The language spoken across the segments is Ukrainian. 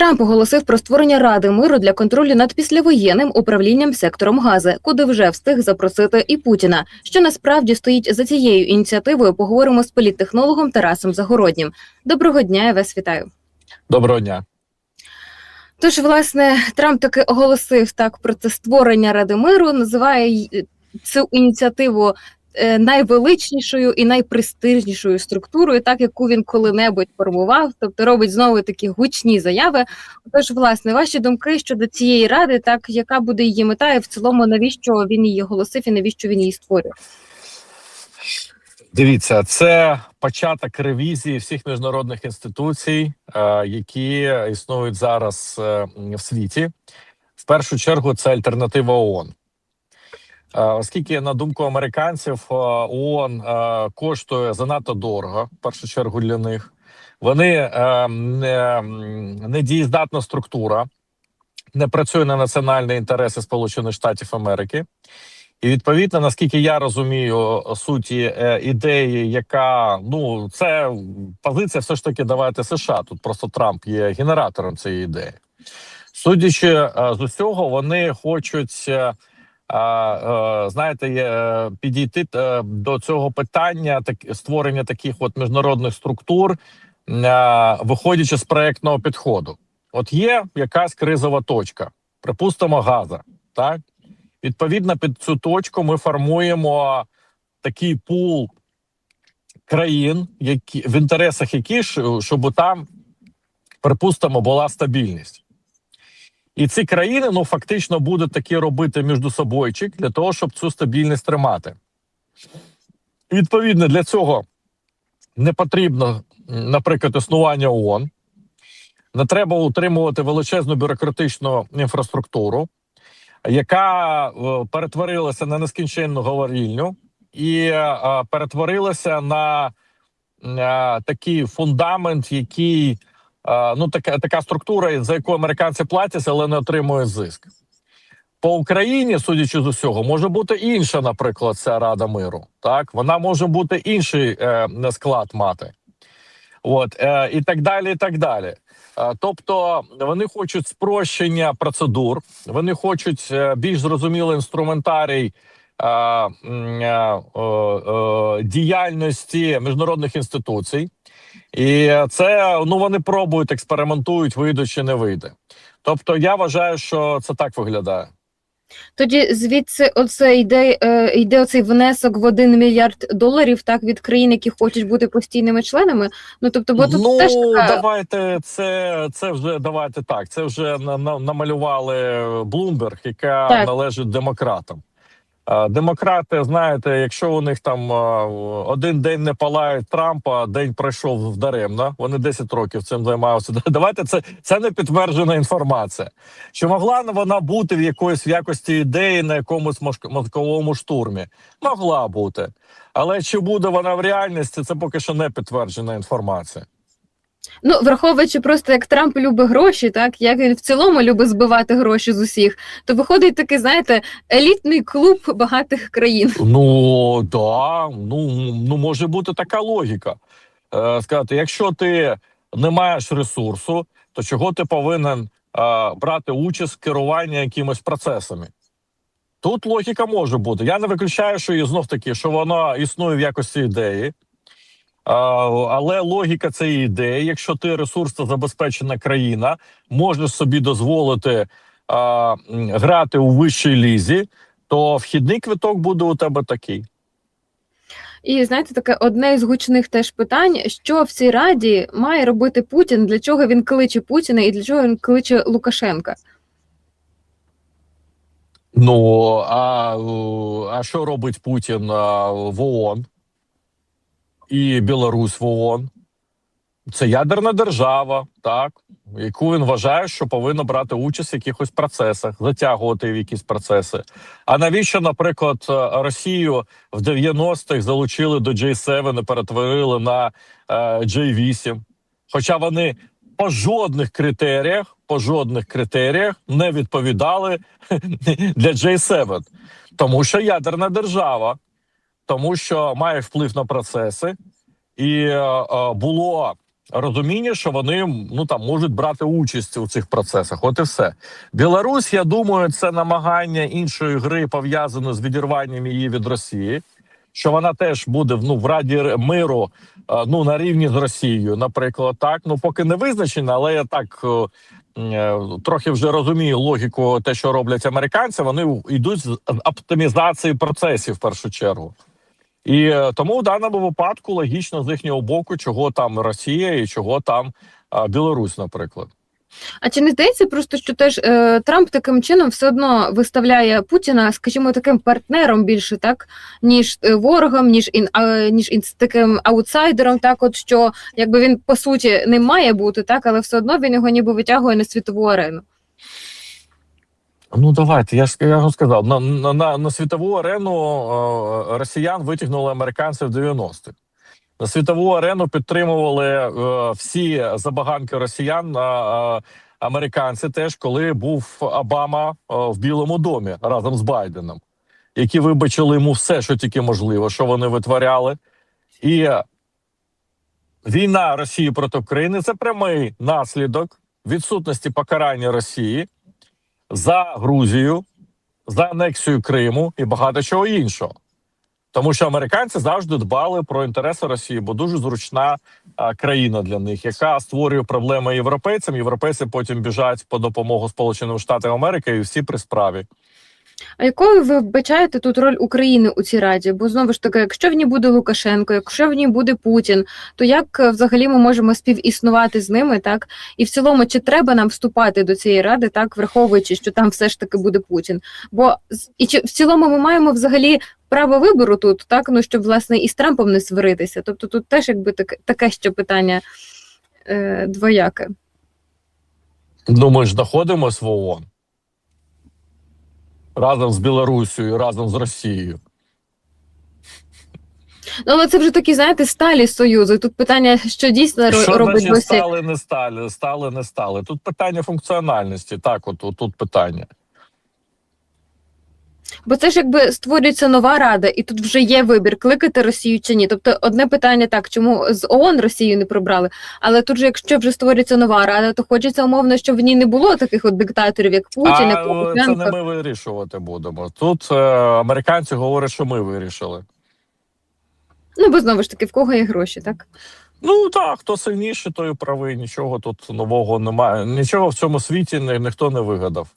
Трамп оголосив про створення ради миру для контролю над післявоєнним управлінням сектором Гази, куди вже встиг запросити і Путіна. Що насправді стоїть за цією ініціативою? Поговоримо з політтехнологом Тарасом Загороднім. Доброго дня, я вас вітаю. Доброго дня. Тож, власне, Трамп таки оголосив так про це створення Ради миру, називає цю ініціативу найвеличнішою і найпрестижнішою структурою, так яку він коли-небудь формував, тобто робить знову такі гучні заяви. Тож, власне, ваші думки щодо цієї ради, так яка буде її мета, і в цілому навіщо він її оголосив і навіщо він її створює? Дивіться, це початок ревізії всіх міжнародних інституцій, е, які існують зараз е, в світі. В першу чергу це альтернатива ООН. Е, Оскільки, на думку американців, е, ООН е, коштує занадто дорого, в першу чергу для них. Вони е, не, недієздатна структура, не працює на національні інтереси Сполучених Штатів Америки. І відповідно, наскільки я розумію суті ідеї, яка ну це позиція, все ж таки давайте США. Тут просто Трамп є генератором цієї ідеї. Судячи з усього, вони хочуть. Е, Знаєте, е, підійти е, до цього питання, так створення таких от міжнародних структур, виходячи з проектного підходу. От є якась кризова точка, припустимо, газа, так Відповідно, під цю точку ми формуємо такий пул країн, які в інтересах яких щоб там, припустимо, була стабільність. І ці країни ну фактично будуть такі робити між собойчик для того, щоб цю стабільність тримати. Відповідно, для цього не потрібно, наприклад, існування ООН, не треба утримувати величезну бюрократичну інфраструктуру яка е, перетворилася на нескінченну говорільню і е, перетворилася на е, такий фундамент, який ну така така структура, за яку американці платять, але не отримують зиск. По Україні, судячи з усього, може бути інша, наприклад, ця Рада миру. Так, вона може бути інший е, склад мати, от е, і так далі. і так далі. Е, Тобто вони хочуть спрощення процедур, вони хочуть е, більш зрозумілий інструментарій е, е, е, діяльності міжнародних інституцій, і це ну вони пробують, експериментують, вийде чи не вийде. Тобто, я вважаю, що це так виглядає. Тоді звідси оце йде, е, йде оцей внесок в один мільярд доларів, так від країн, які хочуть бути постійними членами. Ну тобто, бо тут ну теж така давайте це це вже давайте так. Це вже на, на, намалювали Блумберг, яка Так. належить демократам. Демократи, знаєте, якщо у них там один день не палають Трампа, день пройшов даремно. Вони 10 років цим займаються. Давайте це це не підтверджена інформація. Чи могла вона бути в якоїсь в якості ідеї на якомусь мозковому штурмі? Могла бути, але чи буде вона в реальності? Це поки що не підтверджена інформація. Ну, враховуючи просто як Трамп любить гроші, так як він в цілому любить збивати гроші з усіх, то виходить такий, знаєте, елітний клуб багатих країн. Ну да, ну, ну може бути така логіка. Е, сказати, якщо ти не маєш ресурсу, то чого ти повинен е, брати участь в керуванні якимось процесами? Тут логіка може бути. Я не виключаю, що і знов таки, що вона існує в якості ідеї. Але логіка цієї ідеї, якщо ти ресурсно забезпечена країна, можеш собі дозволити а, грати у вищій лізі, то вхідний квиток буде у тебе такий. І знаєте, таке одне із гучних теж питань: що в цій раді має робити Путін, для чого він кличе Путіна і для чого він кличе Лукашенка? Ну а, а що робить Путін в ООН і Білорусь в ООН? Це ядерна держава, так, яку він вважає, що повинна брати участь в якихось процесах, затягувати в якісь процеси. А навіщо, наприклад, е, Росію в 90-х залучили до J7 і перетворили на е, J8? Хоча вони по жодних критеріях, по жодних критеріях не відповідали для J7. тому що ядерна держава, тому що має вплив на процеси, і е, е, було розуміння, що вони ну там можуть брати участь у цих процесах. От і все. Білорусь, я думаю, це намагання іншої гри пов'язане з відірванням її від Росії. Що вона теж буде ну в Раді миру е, ну на рівні з Росією, наприклад, так ну поки не визначено, але я так е, трохи вже розумію логіку, те, що роблять американці. Вони йдуть з оптимізації процесів в першу чергу. І е, тому в даному випадку логічно з їхнього боку, чого там Росія і чого там Білорусь, наприклад. А чи не здається просто, що теж е, Трамп таким чином все одно виставляє Путіна, скажімо, таким партнером більше, так ніж е, ворогом, ніж ін, е, ніж ін, таким аутсайдером, так от що якби він по суті не має бути, так, але все одно він його ніби витягує на світову арену. Ну давайте. Я ж я ж сказав на, на, на, світову арену е, росіян витягнули американці в 90-х. На світову арену підтримували е, всі забаганки росіян е, американці, теж коли був Обама е, в Білому домі разом з Байденом, які вибачили йому все, що тільки можливо, що вони витворяли. І війна Росії проти України це прямий наслідок відсутності покарання Росії за Грузію, за анексію Криму і багато чого іншого. Тому що американці завжди дбали про інтереси Росії, бо дуже зручна а, країна для них, яка створює проблеми європейцям. Європейці потім біжать по допомогу Сполученим Штатам Америки, і всі при справі. А якою ви вбачаєте тут роль України у цій раді? Бо знову ж таки, якщо в ній буде Лукашенко, якщо в ній буде Путін, то як е, взагалі ми можемо співіснувати з ними, так і в цілому, чи треба нам вступати до цієї ради, так враховуючи, що там все ж таки буде Путін? Бо і чи в цілому ми маємо взагалі право вибору тут, так ну щоб власне і з Трампом не сваритися? Тобто тут теж якби таке таке ще питання е, двояке. Ну, ми ж знаходимося в ООН разом з Білорусією, разом з Росією. Ну але це вже такі, знаєте, сталі союзи. Тут питання, що дійсно Що робить значить досі. стали, не стали, стали, не стали. Тут питання функціональності. Так, от, от тут питання. Бо це ж якби створюється нова рада, і тут вже є вибір, кликати Росію чи ні. Тобто, одне питання так, чому з ООН Росію не прибрали, але тут же, якщо вже створюється нова рада, то хочеться умовно, щоб в ній не було таких от диктаторів, як Путін, а як е, це не ми вирішувати будемо. Тут е, американці говорять, що ми вирішили. Ну бо знову ж таки, в кого є гроші, так? Ну так, хто сильніший, той правий. Нічого тут нового немає. Нічого в цьому світі ні, ніхто не вигадав.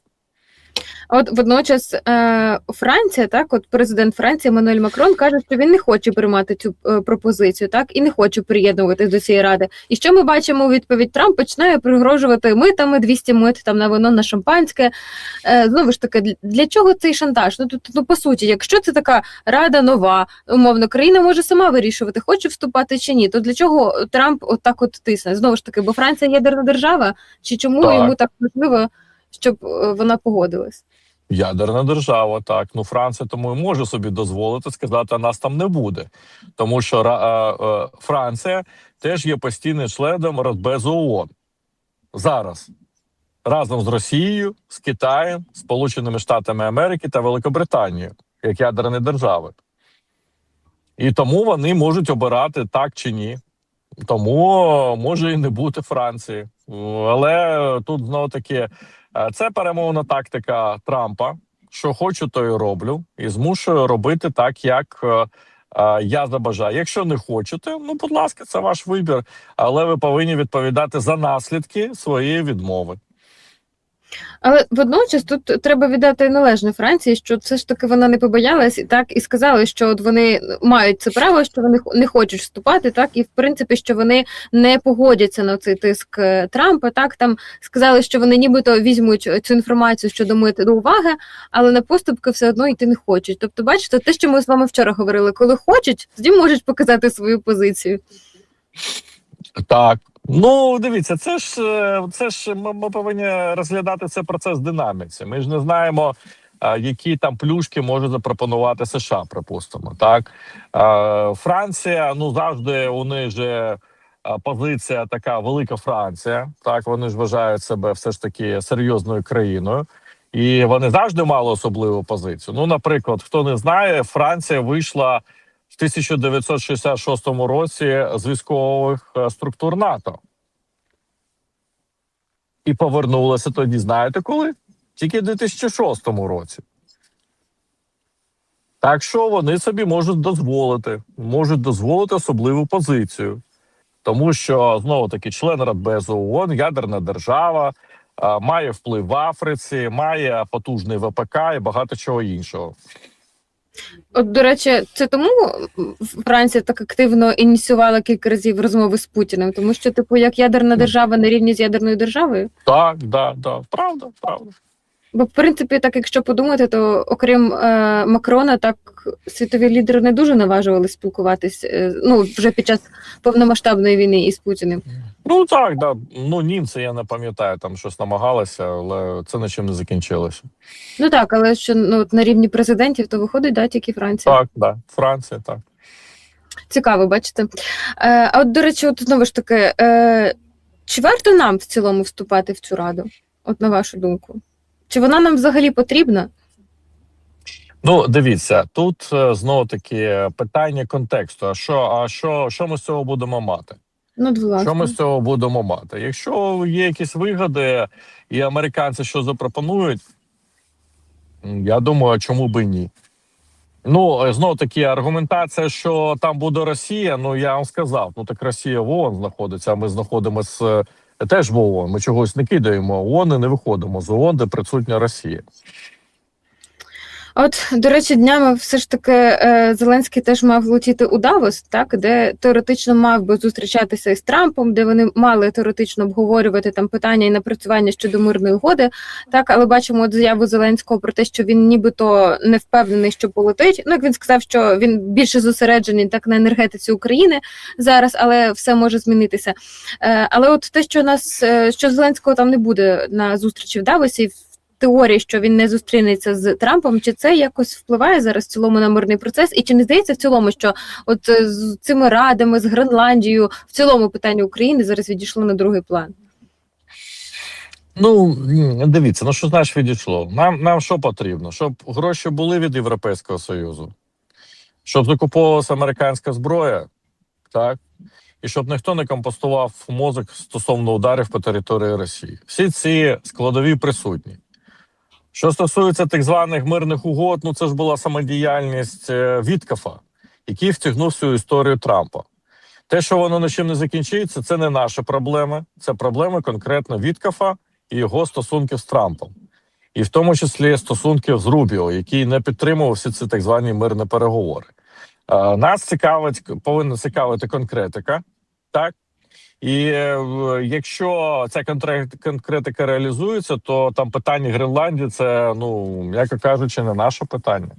От водночас е, Франція, так, от президент Франції Еммануель Макрон каже, що він не хоче приймати цю е, пропозицію, так і не хоче приєднуватись до цієї ради. І що ми бачимо у відповідь? Трамп починає пригрожувати митами 200 мит там на вино на шампанське. Е, знову ж таки, для- для чого цей шантаж? Ну тут ну по суті, якщо це така рада нова, умовно, країна може сама вирішувати, хоче вступати чи ні. То для чого Трамп отак от тисне? Знову ж таки, бо Франція ядерна держава, чи чому Так. йому так важливо, щоб е, вона погодилась? Ядерна держава, так. Ну, Франція тому і може собі дозволити сказати, а нас там не буде. Тому що ра- е, е, Франція теж є постійним членом Радбезу ООН. Зараз. Разом з Росією, з Китаєм, Сполученими Штатами Америки та Великобританією, як ядерні держави. І тому вони можуть обирати так чи ні. Тому може і не бути Франції. Але тут знову таки Це перемовна тактика Трампа. Що хочу, то і роблю, і змушую робити так, як е, е, я забажаю. Якщо не хочете, ну будь ласка, це ваш вибір, але ви повинні відповідати за наслідки своєї відмови. Але водночас тут треба віддати належне Франції, що це ж таки вона не побоялась і так і сказали, що от вони мають це право, що вони не хочуть вступати, так і в принципі, що вони не погодяться на цей тиск е, Трампа. Так там сказали, що вони нібито візьмуть цю інформацію щодо мит до уваги, але на поступки все одно йти не хочуть. Тобто, бачите, те, що ми з вами вчора говорили, коли хочуть, тоді можуть показати свою позицію. Так. Ну, дивіться, це ж е, це ж ми, ми повинні розглядати цей процес динаміці. Ми ж не знаємо, е, які там плюшки може запропонувати США, припустимо. Так Е, Франція, ну завжди у них же позиція така велика Франція. Так вони ж вважають себе все ж таки серйозною країною. І вони завжди мали особливу позицію. Ну, наприклад, хто не знає, Франція вийшла в 1966 році з військових е, структур НАТО. І повернулися тоді, знаєте коли? Тільки в 2006 році. Так що вони собі можуть дозволити, можуть дозволити особливу позицію. Тому що знову таки член Радбезу ООН, ядерна держава, має вплив в Африці, має потужний ВПК і багато чого іншого. От, до речі, це тому Франція так активно ініціювала кілька разів розмови з Путіним, тому що, типу, як ядерна держава на рівні з ядерною державою. Так, да, да, правда, правда. Бо, в принципі, так якщо подумати, то окрім е, Макрона, так світові лідери не дуже наважували спілкуватись е, ну, вже під час повномасштабної війни із Путіним. Ну так, да. Ну німці я не пам'ятаю, там щось намагалися, але це нічим не закінчилося. Ну так, але що ну, от на рівні президентів, то виходить, да, тільки Франція. Так, да. Франція, так. Цікаво, бачите. Е, а от, до речі, от знову ж таки, е, чи варто нам в цілому вступати в цю раду? От на вашу думку? Чи вона нам взагалі потрібна? Ну, дивіться, тут е, знову таки питання контексту. А що, а що, що ми з цього будемо мати? Ну. Що ми з цього будемо мати? Якщо є якісь вигоди, і американці що запропонують, я думаю, чому би ні. Ну, знову таки, аргументація, що там буде Росія. Ну я вам сказав, ну так Росія в ООН знаходиться, а ми знаходимося е, теж в ООН. Ми чогось не кидаємо ООН і не виходимо з ООН, де присутня Росія. От, до речі, днями все ж таки е, Зеленський теж мав летіти у Давос, так де теоретично мав би зустрічатися із Трампом, де вони мали теоретично обговорювати там питання і напрацювання щодо мирної угоди. Так, але бачимо от заяву Зеленського про те, що він нібито не впевнений, що полетить. Ну як він сказав, що він більше зосереджений так на енергетиці України зараз, але все може змінитися. Е, але от те, що нас е, що Зеленського там не буде на зустрічі в Давосі. Теорії, що він не зустрінеться з Трампом, чи це якось впливає зараз в цілому на мирний процес? І чи не здається в цілому, що от е, з цими радами з Гренландією в цілому питання України зараз відійшло на другий план? Ну дивіться, ну що значить відійшло? Нам нам що потрібно? Щоб гроші були від Європейського Союзу, щоб закуповувалася американська зброя, так і щоб ніхто не компостував мозок стосовно ударів по території Росії. Всі ці складові присутні. Що стосується так званих мирних угод, ну це ж була самодіяльність е, Віткафа, який втягнув всю історію Трампа. Те, що воно нічим не закінчується, це не наші проблеми, це проблеми конкретно Віткафа і його стосунків з Трампом, і в тому числі стосунків з Рубіо, який не підтримував всі ці так звані мирні переговори. Е, Нас цікавить, повинна цікавити конкретика, так і е, якщо ця конкретика реалізується, то там питання Гренландії це, ну м'яко кажучи, не наше питання.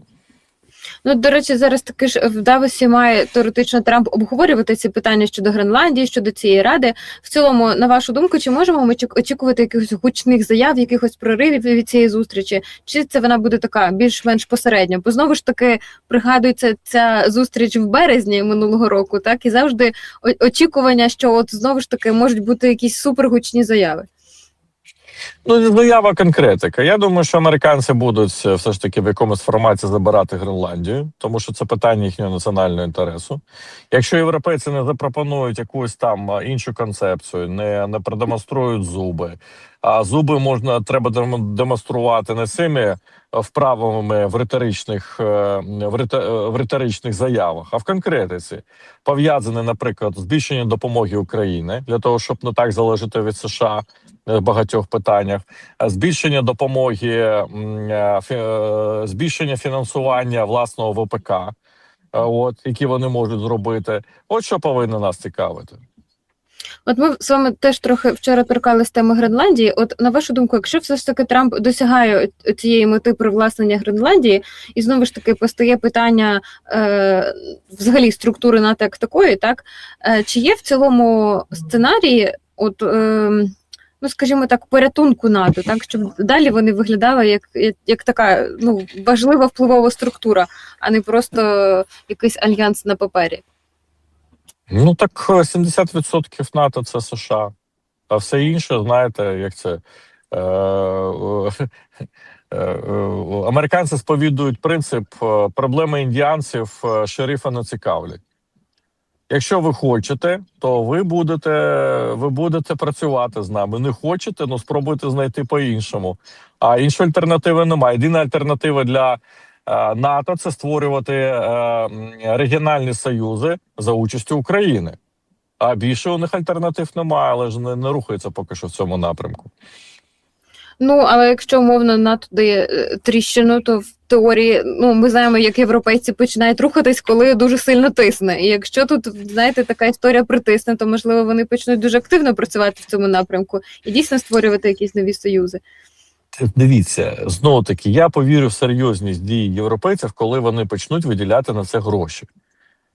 Ну, до речі, зараз таки ж в Давосі має теоретично Трамп обговорювати ці питання щодо Гренландії, щодо цієї ради. В цілому, на вашу думку, чи можемо ми очікувати якихось гучних заяв, якихось проривів від цієї зустрічі? Чи це вона буде така більш-менш посередня? Бо знову ж таки пригадується ця зустріч в березні минулого року, так і завжди очікування, що от знову ж таки можуть бути якісь супергучні заяви. Ну, заява конкретика. Я думаю, що американці будуть е, все ж таки в якомусь форматі забирати Гренландію, тому що це питання їхнього національного інтересу. Якщо європейці не запропонують якусь там е, іншу концепцію, не, не продемонструють зуби. А зуби можна треба демо- демонструвати не цими е, вправами в риторичних, в, риторичних заявах, а в конкретиці пов'язане, наприклад, збільшення допомоги Україні для того, щоб не так залежати від США в багатьох питаннях, збільшення допомоги, е, е, збільшення фінансування власного ВПК, е, от які вони можуть зробити. От що повинно нас цікавити. От ми з вами теж трохи вчора торкались теми Гренландії. От на вашу думку, якщо все ж таки Трамп досягає цієї мети привласнення Гренландії, і знову ж таки постає питання е, взагалі структури НАТО як такої, так е, чи є в цілому сценарії, от е, ну скажімо так, порятунку НАТО, так щоб далі вони виглядали як, як, як така ну важлива впливова структура, а не просто якийсь альянс на папері. Ну так е, 70% НАТО це США, а все інше, знаєте, як це. Е, е, американці сповідують принцип е, проблеми індіанців е, шерифа не цікавлять. Якщо ви хочете, то ви будете, ви будете працювати з нами. Не хочете, ну спробуйте знайти по-іншому. А іншої альтернативи немає. Єдина альтернатива для е, НАТО це створювати е, регіональні союзи за участю України. А більше у них альтернатив немає, але ж не, не рухається поки що в цьому напрямку. Ну, але якщо умовно НАТО дає е, тріщину, то теорії ну ми знаємо, як європейці починають рухатись, коли дуже сильно тисне. І якщо тут знаєте, така історія притисне, то можливо вони почнуть дуже активно працювати в цьому напрямку і дійсно створювати якісь нові союзи. Дивіться, знову таки, я повірю в серйозність дій європейців, коли вони почнуть виділяти на це гроші.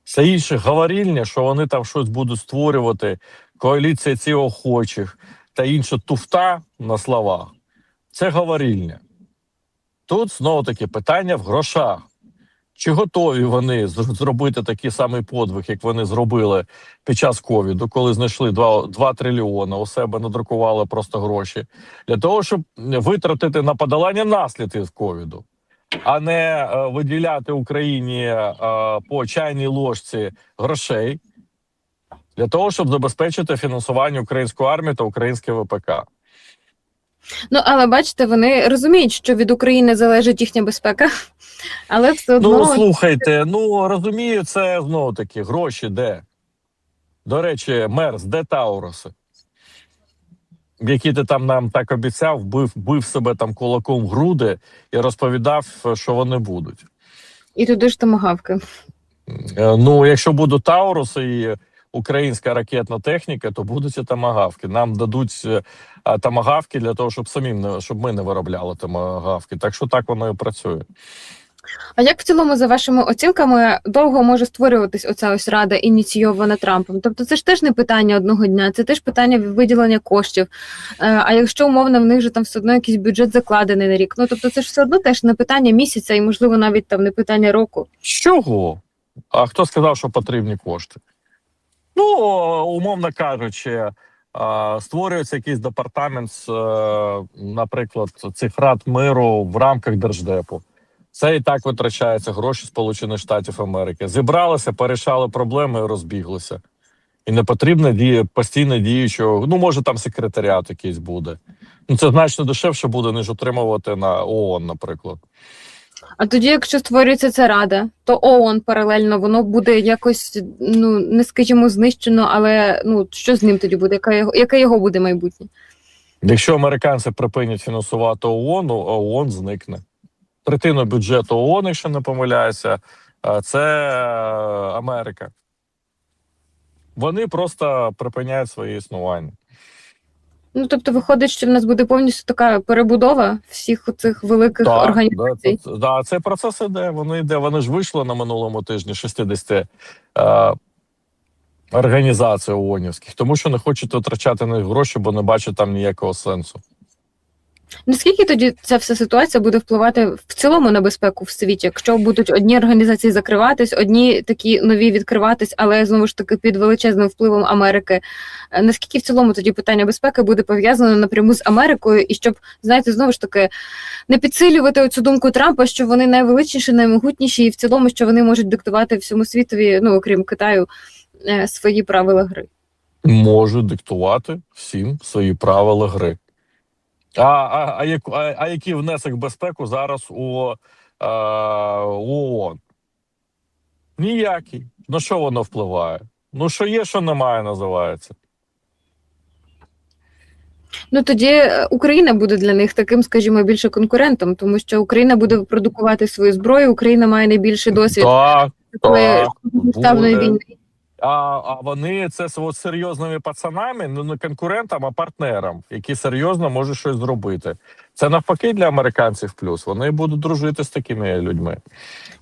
Все інше говорільня, що вони там щось будуть створювати, коаліція ці охочих та інша туфта на словах. Це говорільня. Тут знову таки питання в грошах. Чи готові вони зробити такий самий подвиг, як вони зробили під час ковіду, коли знайшли 2, 2 трильйони у себе, надрукували просто гроші, для того, щоб витратити на подолання наслідків ковіду, а не е, виділяти Україні е, по чайній ложці грошей для того, щоб забезпечити фінансування української армії та українське ВПК. Ну але бачите, вони розуміють, що від України залежить їхня безпека, але все одно Ну слухайте, ну розумію, це знову таки гроші де. До речі, Мерс, де Тауруси? Які ти там нам так обіцяв, бив, бив себе там кулаком в груди і розповідав, що вони будуть. і туди ж томагавки. Е, Ну, якщо будуть Тауруси і українська ракетна техніка, то будуть і тамагавки. Нам дадуть е, тамагавки для того, щоб самим не щоб ми не виробляли тамагавки. Так що так воно і працює. А як в цілому, за вашими оцінками, довго може створюватись оця ось рада ініційована Трампом? Тобто це ж теж не питання одного дня, це теж питання виділення коштів. Е, А якщо умовно в них же там все одно якийсь бюджет закладений на рік, ну тобто це ж все одно теж не питання місяця і, можливо, навіть там не питання року. Чого? А хто сказав, що потрібні кошти? Ну, умовно кажучи, створюється якийсь департамент, е, наприклад, цих рад миру в рамках держдепу. Це і так витрачаються гроші Сполучених Штатів Америки. Зібралися, порішали проблеми і розбіглися. І не потрібно діє постійно діючого. Ну, може, там секретаріат якийсь буде. Ну, це значно дешевше буде, ніж отримувати на ООН, наприклад. А тоді, якщо створюється ця рада, то ООН паралельно воно буде якось, ну не скажімо, знищено, але ну що з ним тоді буде? Яка його, яке його буде майбутнє? Якщо американці припинять фінансувати ООН, ну, ООН зникне. Третину бюджету ООН, якщо не помиляюся, це е, Америка. Вони просто припиняють своє існування. Ну тобто, виходить, що в нас буде повністю така перебудова всіх цих великих Так, організацій. да, це, да, цей процес іде. Воно йде. Вони ж вийшли на минулому тижні 60 е, організацій ООНівських, тому що не хочуть витрачати на них гроші, бо не бачать там ніякого сенсу. Наскільки тоді ця вся ситуація буде впливати в цілому на безпеку в світі, якщо будуть одні організації закриватись, одні такі нові відкриватись, але знову ж таки під величезним впливом Америки. Е, Наскільки в цілому тоді питання безпеки буде пов'язано напряму з Америкою, і щоб знаєте, знову ж таки не підсилювати оцю думку Трампа, що вони найвеличніші, наймогутніші, і в цілому, що вони можуть диктувати всьому світові, ну окрім Китаю, е, свої правила гри. Можуть диктувати всім свої правила гри. А, а, а, а, а який внесок в безпеку зараз у, е, у ООН? Ніякий. На що воно впливає? Ну, що є, що немає, називається. Ну тоді е, Україна буде для них таким, скажімо, більше конкурентом, тому що Україна буде продукувати свою зброю. Україна має найбільший досвід Так, так, буде. війни. А, а вони це з серйозними пацанами, ну не конкурентам, а партнерам, які серйозно можуть щось зробити. Це навпаки для американців плюс. Вони будуть дружити з такими людьми.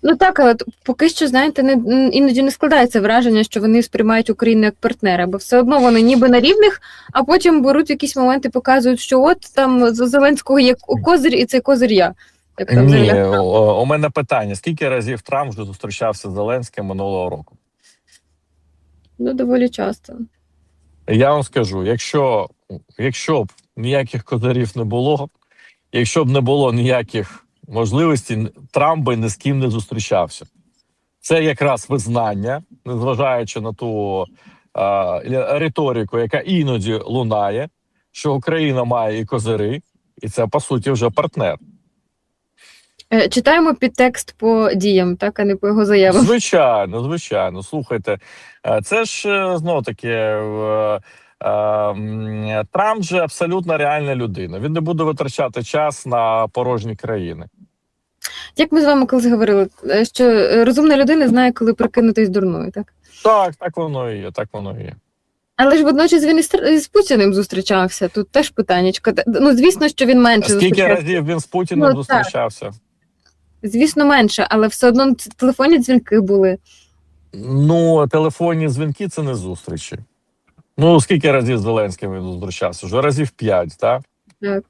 Ну так, але поки що, знаєте, не іноді не складається враження, що вони сприймають Україну як партнера, бо все одно вони ніби на рівних, а потім беруть якісь моменти, показують, що от там з Зеленського є козир, і цей козир я. Як там Ні, у мене питання: скільки разів Трамп вже зустрічався з Зеленським минулого року? Ну, доволі часто. Я вам скажу: якщо, якщо б ніяких козирів не було, якщо б не було ніяких можливостей, Трамп би ні з ким не зустрічався. Це якраз визнання, незважаючи на ту е, риторику, яка іноді лунає, що Україна має і козири, і це по суті вже партнер. Е, Читаємо підтекст по діям, так, а не по його заявам. Звичайно, звичайно. Слухайте, е, це ж таки. е, е, м, Трамп же абсолютно реальна людина. Він не буде витрачати час на порожні країни. Як ми з вами колись говорили, що розумна людина знає, коли прикинутись дурною, так? Так, так воно і є. Так воно і є. Але ж водночас він із, Путіним зустрічався. Тут теж питаннячко. Ну, звісно, що він менше Скільки зустрічався. разів він з Путіним Ну, так. Звісно, менше, але все одно телефонні дзвінки були. Ну, телефонні дзвінки це не зустрічі. Ну, скільки разів з Зеленським він зустрічався? Вже разів п'ять, так? Так.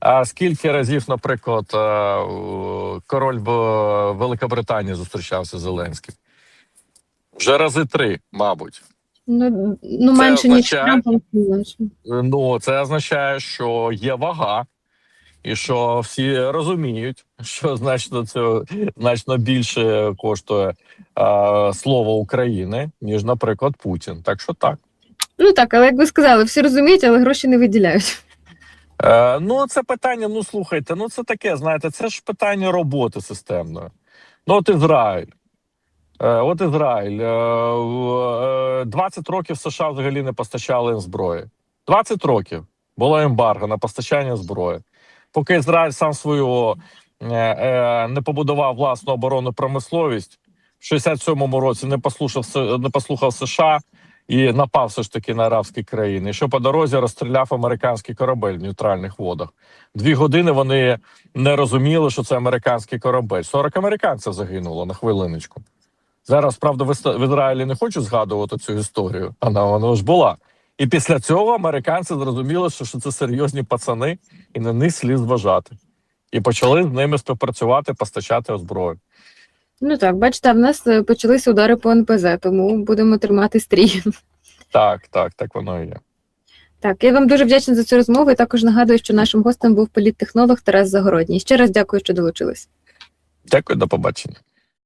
А скільки разів, наприклад, е, король Великобританії зустрічався з Зеленським? Вже рази три, мабуть. Ну, ну менше, ніж означає- Трампом. Ну, це означає, що є вага, і що всі розуміють, що значно це значно більше коштує е, слово України, ніж, наприклад, Путін. Так що так. Ну так, але як ви сказали, всі розуміють, але гроші не виділяють. Е, ну, це питання. Ну слухайте, ну це таке, знаєте, це ж питання роботи системної. Ну, от Ізраїль. Е, от Ізраїль. Е, е, 20 років США взагалі не постачали їм зброї. 20 років було ембарго на постачання зброї. Поки Ізраїль сам свою е, е, не побудував власну оборонну промисловість, в 67-му році не послухав, не послухав США і напав все ж таки на арабські країни. Що по дорозі розстріляв американський корабель в нейтральних водах. Дві години вони не розуміли, що це американський корабель. 40 американців загинуло на хвилиночку. Зараз, правда, в Ізраїлі не хочу згадувати цю історію, вона вона ж була. І після цього американці зрозуміли, що, що це серйозні пацани, і на них слід зважати. І почали з ними співпрацювати, постачати озброю. Ну так, бачите, в нас е, почалися удари по НПЗ, тому будемо тримати стрій. Так, так, так воно і є. Так, я вам дуже вдячна за цю розмову. І також нагадую, що нашим гостем був політтехнолог Тарас Загородній. Ще раз дякую, що долучились. Дякую, до побачення.